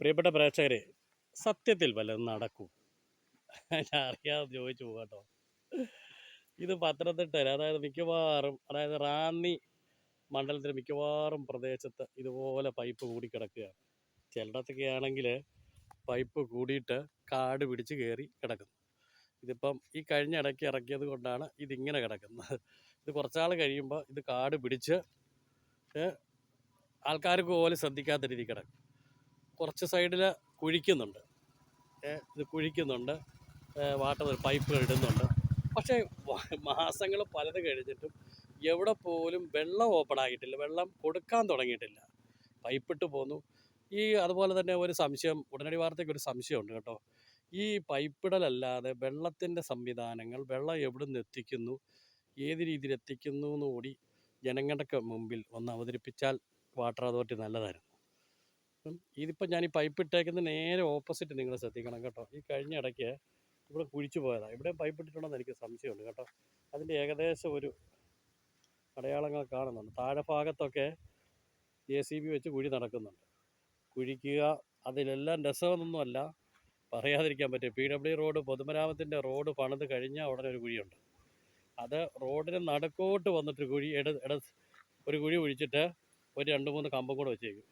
പ്രിയപ്പെട്ട പ്രേക്ഷകരെ സത്യത്തിൽ വല്ലതും നടക്കൂ. ഞാൻ അറിയാതെ ചോദിച്ചു പോകാട്ടോ ഇത് പത്തനംതിട്ടയിൽ അതായത് മിക്കവാറും അതായത് റാന്നി മണ്ഡലത്തിൽ മിക്കവാറും പ്രദേശത്ത് ഇതുപോലെ പൈപ്പ് കൂടി കിടക്കുകയാണ്. ചിലയിടത്തൊക്കെ ആണെങ്കിൽ പൈപ്പ് കൂടിയിട്ട് കാട് പിടിച്ച് കയറി കിടക്കുന്നു. ഇതിപ്പം ഈ കഴിഞ്ഞ ഇടയ്ക്ക് ഇറക്കിയത് കൊണ്ടാണ് ഇതിങ്ങനെ കിടക്കുന്നത്. ഇത് കുറച്ചാൾ കഴിയുമ്പോൾ ഇത് കാട് പിടിച്ച് ആൾക്കാർക്ക് പോലും ശ്രദ്ധിക്കാത്ത രീതിയിൽ കിടക്കും. കുറച്ച് സൈഡിൽ കുഴിക്കുന്നുണ്ട്. ഇത് കുഴിക്കുന്നുണ്ട്. വാട്ടർ പൈപ്പുകൾ ഇടുന്നുണ്ട്. പക്ഷേ മാസങ്ങൾ പലത് കഴിഞ്ഞിട്ടും എവിടെ പോലും വെള്ളം ഓപ്പൺ ആയിട്ടില്ല. വെള്ളം കൊടുക്കാൻ തുടങ്ങിയിട്ടില്ല. പൈപ്പിട്ട് പോന്നു. ഈ അതുപോലെ തന്നെ ഒരു സംശയം ഉടനടി വാർത്തയ്ക്ക് ഒരു സംശയമുണ്ട് കേട്ടോ. ഈ പൈപ്പിടലല്ലാതെ വെള്ളത്തിന്റെ സംവിധാനങ്ങൾ വെള്ളം എവിടെ നിന്ന് എത്തിക്കുന്നു? ഏത് രീതിയിൽ എത്തിക്കുന്നു എന്നുകൂടി ജനങ്ങളുടെ മുമ്പിൽ ഒന്ന് അവതരിപ്പിച്ചാൽ വാട്ടർ അതോറിറ്റി നല്ലതായിരുന്നു. ഉം. ഇതിപ്പോൾ ഞാൻ ഈ പൈപ്പ് ഇട്ടേക്കുന്ന നേരെ ഓപ്പോസിറ്റ് നിങ്ങൾ ശ്രദ്ധിക്കണം കേട്ടോ. ഈ കഴിഞ്ഞ ഇടയ്ക്ക് ഇവിടെ കുഴിച്ചു പോയതാണ് ഇവിടെ പൈപ്പ് ഇട്ടിട്ടുണ്ടെന്ന് എനിക്ക് സംശയമുണ്ട് കേട്ടോ. അതിന്റെ ഏകദേശം ഒരു അടയാളങ്ങൾ കാണുന്നുണ്ട്. താഴെ ഭാഗത്തൊക്കെ ജെ സി ബി വെച്ച് കുഴി നടക്കുന്നുണ്ട്. കുഴിക്കുക അതിലെല്ലാം രസമെന്നൊന്നുമല്ല. പറയാതിരിക്കാൻ പറ്റും പി ഡബ്ല്യു റോഡ് പൊതുമരാമത്തിന്റെ റോഡ് പണിത് കഴിഞ്ഞാൽ ഉടനെ ഒരു കുഴിയുണ്ട്. അത് റോഡിന് നടുക്കോട്ട് വന്നിട്ട് കുഴി ഇട ഇട ഒരു കുഴി ഒഴിച്ചിട്ട് ഒരു രണ്ട് മൂന്ന് കമ്പം കൂടെ വെച്ചേക്കും.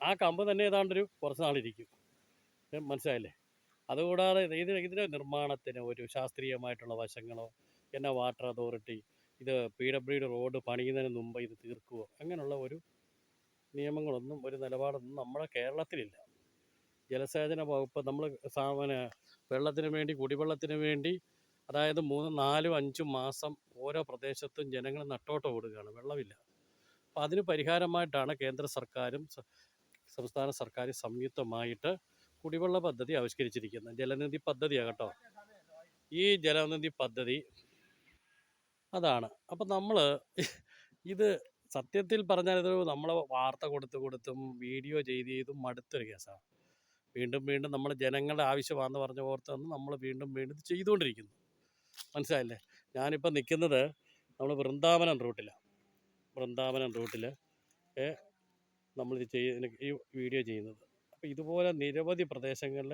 ആ കമ്പ് തന്നെ ഏതാണ്ടൊരു കുറച്ച് നാളിരിക്കും. മനസ്സിലായില്ലേ? അതുകൂടാതെ ഇത് ഇതിന്റെ നിർമ്മാണത്തിന് ഒരു ശാസ്ത്രീയമായിട്ടുള്ള വശങ്ങളോ എന്നാ വാട്ടർ അതോറിറ്റി ഇത് പി ഡബ്ല്യു ഡി റോഡ് പണിയുന്നതിന് മുമ്പ് ഇത് തീർക്കുവോ? അങ്ങനെയുള്ള ഒരു നിയമങ്ങളൊന്നും ഒരു നിലപാടൊന്നും നമ്മുടെ കേരളത്തിലില്ല. ജലസേചന വകുപ്പ് നമ്മൾ സാമാന്യ വെള്ളത്തിന് വേണ്ടി കുടിവെള്ളത്തിന് വേണ്ടി അതായത് മൂന്ന് നാലും അഞ്ചും മാസം ഓരോ പ്രദേശത്തും ജനങ്ങൾ നട്ടോട്ട് ഓടുകയാണ് വെള്ളമില്ല. അപ്പോൾ അതിന് പരിഹാരമായിട്ടാണ് കേന്ദ്ര സർക്കാരും സംസ്ഥാന സർക്കാർ സംയുക്തമായിട്ട് കുടിവെള്ള പദ്ധതി ആവിഷ്കരിച്ചിരിക്കുന്നത് ജലനിധി പദ്ധതിയാണ് കേട്ടോ. ഈ ജലനിധി പദ്ധതി അതാണ്. അപ്പം നമ്മൾ ഇത് സത്യത്തിൽ പറഞ്ഞാൽ ഇത് നമ്മൾ വാർത്ത കൊടുത്ത് കൊടുത്തും വീഡിയോ ചെയ്ത് ചെയ്തും മടുത്തൊരു കേസാണ്. വീണ്ടും വീണ്ടും നമ്മൾ ജനങ്ങളുടെ ആവശ്യമാണെന്ന് പറഞ്ഞ ഓർത്ത് തന്നെ നമ്മൾ വീണ്ടും വീണ്ടും ചെയ്തുകൊണ്ടിരിക്കുന്നു. മനസ്സിലായില്ലേ? ഞാനിപ്പോൾ നിൽക്കുന്നത് നമ്മൾ വൃന്ദാവനം റൂട്ടിലാണ് വൃന്ദാവനം റൂട്ടിൽ നമ്മളിത് ചെയ്യ ഈ വീഡിയോ ചെയ്യുന്നത്. അപ്പോൾ ഇതുപോലെ നിരവധി പ്രദേശങ്ങളിൽ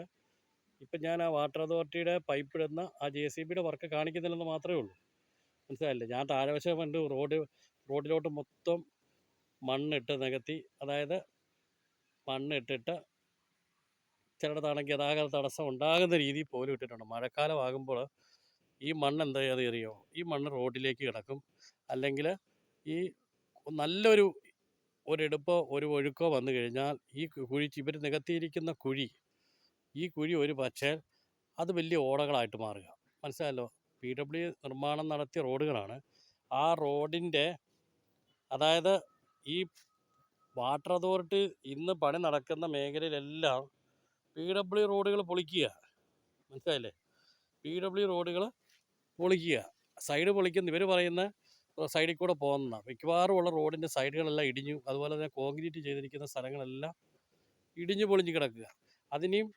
ഇപ്പം ഞാൻ ആ വാട്ടർ അതോറിറ്റിയുടെ പൈപ്പ് ഇടുന്ന ആ ജെ സി ബിയുടെ വർക്ക് കാണിക്കുന്നില്ലെന്ന് മാത്രമേ ഉള്ളൂ. മനസ്സിലായില്ലേ? ഞാൻ താഴെവശം കണ്ട് റോഡ് റോഡിലോട്ട് മൊത്തം മണ്ണിട്ട് നികത്തി അതായത് മണ്ണിട്ടിട്ട് ചിലയിടത്താണെങ്കിൽ ഗതാഗത തടസ്സം ഉണ്ടാകുന്ന രീതിയിൽ പോലും ഇട്ടിട്ടുണ്ട്. മഴക്കാലം ആകുമ്പോൾ ഈ മണ്ണ് എന്താ ചെയ്യാതെ എറിയോ ഈ മണ്ണ് റോഡിലേക്ക് കിടക്കും. അല്ലെങ്കിൽ ഈ നല്ലൊരു ഒരെടുപ്പോ ഒരു ഒഴുക്കോ വന്നു കഴിഞ്ഞാൽ ഈ കുഴി ഇവർ നികത്തിയിരിക്കുന്ന കുഴി ഈ കുഴി ഒരു പക്ഷേ അത് വലിയ ഓടകളായിട്ട് മാറുക. മനസ്സിലായല്ലോ? പി ഡബ്ല്യു നിർമ്മാണം നടത്തിയ റോഡുകളാണ്. ആ റോഡിന്റെ അതായത് ഈ വാട്ടർ അതോറിറ്റി ഇന്ന് പണി നടക്കുന്ന മേഖലയിലെല്ലാം പി ഡബ്ല്യു റോഡുകൾ പൊളിക്കുക. മനസ്സിലായില്ലേ? പി ഡബ്ല്യു റോഡുകൾ പൊളിക്കുക. സൈഡ് പൊളിക്കുന്ന ഇവർ പറയുന്ന സൈഡിൽ കൂടെ പോകുന്ന മിക്കവാറും ഉള്ള റോഡിന്റെ സൈഡുകളെല്ലാം ഇടിഞ്ഞു അതുപോലെ തന്നെ കോൺക്രീറ്റ് ചെയ്തിരിക്കുന്ന സ്ഥലങ്ങളെല്ലാം ഇടിഞ്ഞു പൊളിഞ്ഞ് കിടക്കുക. അതിനെയും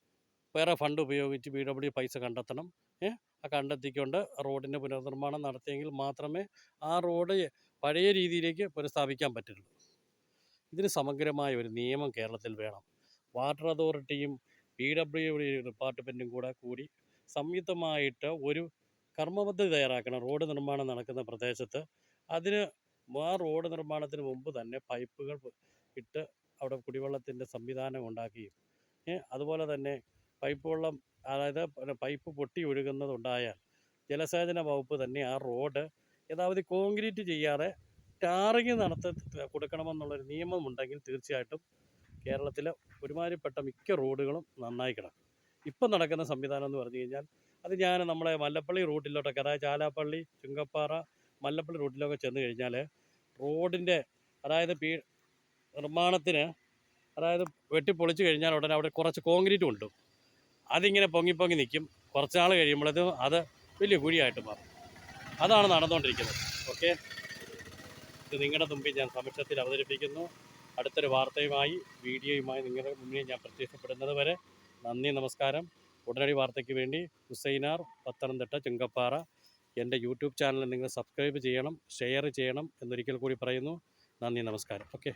വേറെ ഫണ്ട് ഉപയോഗിച്ച് പി ഡബ്ല്യു പൈസ കണ്ടെത്തണം. ആ കണ്ടെത്തിക്കൊണ്ട് റോഡിന്റെ പുനർനിർമ്മാണം നടത്തിയെങ്കിൽ മാത്രമേ ആ റോഡ് പഴയ രീതിയിലേക്ക് പുനഃസ്ഥാപിക്കാൻ പറ്റുള്ളൂ. ഇതിന് സമഗ്രമായ ഒരു നിയമം കേരളത്തിൽ വേണം. വാട്ടർ അതോറിറ്റിയും പി ഡബ്ല്യു ഡിപ്പാർട്ട്മെന്റും കൂടെ കൂടി സംയുക്തമായിട്ട് ഒരു കർമ്മപദ്ധതി തയ്യാറാക്കണം. റോഡ് നിർമ്മാണം നടക്കുന്ന പ്രദേശത്ത് അതിന് ആ റോഡ് നിർമ്മാണത്തിന് മുമ്പ് തന്നെ പൈപ്പുകൾ ഇട്ട് അവിടെ കുടിവെള്ളത്തിന്റെ സംവിധാനം ഉണ്ടാക്കുകയും അതുപോലെ തന്നെ പൈപ്പ് വെള്ളം അതായത് പൈപ്പ് പൊട്ടി ഒഴുകുന്നതുണ്ടായാൽ ജലസേചന വകുപ്പ് തന്നെ ആ റോഡ് യഥാവധി കോൺക്രീറ്റ് ചെയ്യാതെ ടാറിങ് നടത്തി കൊടുക്കണമെന്നുള്ളൊരു നിയമമുണ്ടെങ്കിൽ തീർച്ചയായിട്ടും കേരളത്തിലെ ഒരുമാതിരിപ്പെട്ട മിക്ക റോഡുകളും നന്നായി കിടക്കും. ഇപ്പം നടക്കുന്ന സംവിധാനം എന്ന് പറഞ്ഞു കഴിഞ്ഞാൽ അത് ഞാൻ നമ്മളെ മല്ലപ്പള്ളി റൂട്ടിലോട്ടൊക്കെ അതായത് ചാലാപ്പള്ളി ചുങ്കപ്പാറ മല്ലപ്പള്ളി റൂട്ടിലൊക്കെ ചെന്ന് കഴിഞ്ഞാൽ റോഡിന്റെ അതായത് പീ നിർമ്മാണത്തിന് അതായത് വെട്ടിപ്പൊളിച്ച് കഴിഞ്ഞാൽ ഉടനെ അവിടെ കുറച്ച് കോൺക്രീറ്റ് കൊണ്ടും അതിങ്ങനെ പൊങ്ങി പൊങ്ങി നിൽക്കും കുറച്ച് നാൾ കഴിയുമ്പോഴത് അത് വലിയ കുഴിയായിട്ട് മാറും. അതാണ് നടന്നുകൊണ്ടിരിക്കുന്നത്. ഓക്കെ? ഇത് നിങ്ങളുടെ മുമ്പിൽ ഞാൻ സമക്ഷത്തിൽ അവതരിപ്പിക്കുന്നു. അടുത്തൊരു വാർത്തയുമായി വീഡിയോയുമായി നിങ്ങളുടെ മുന്നിൽ ഞാൻ പ്രത്യക്ഷപ്പെടുന്നത് വരെ നന്ദി നമസ്കാരം. ഉടനടി വാർത്തയ്ക്ക് വേണ്ടി ഹുസൈനാർ പത്തനംതിട്ട ചുങ്കപ്പാറ എന്റെ യൂട്യൂബ് ചാനൽ നിങ്ങൾ സബ്സ്ക്രൈബ് ചെയ്യണം ഷെയർ ചെയ്യണം എന്നൊരിക്കൽ കൂടി പറയുന്നു. നന്ദി നമസ്കാരം. ഓക്കെ.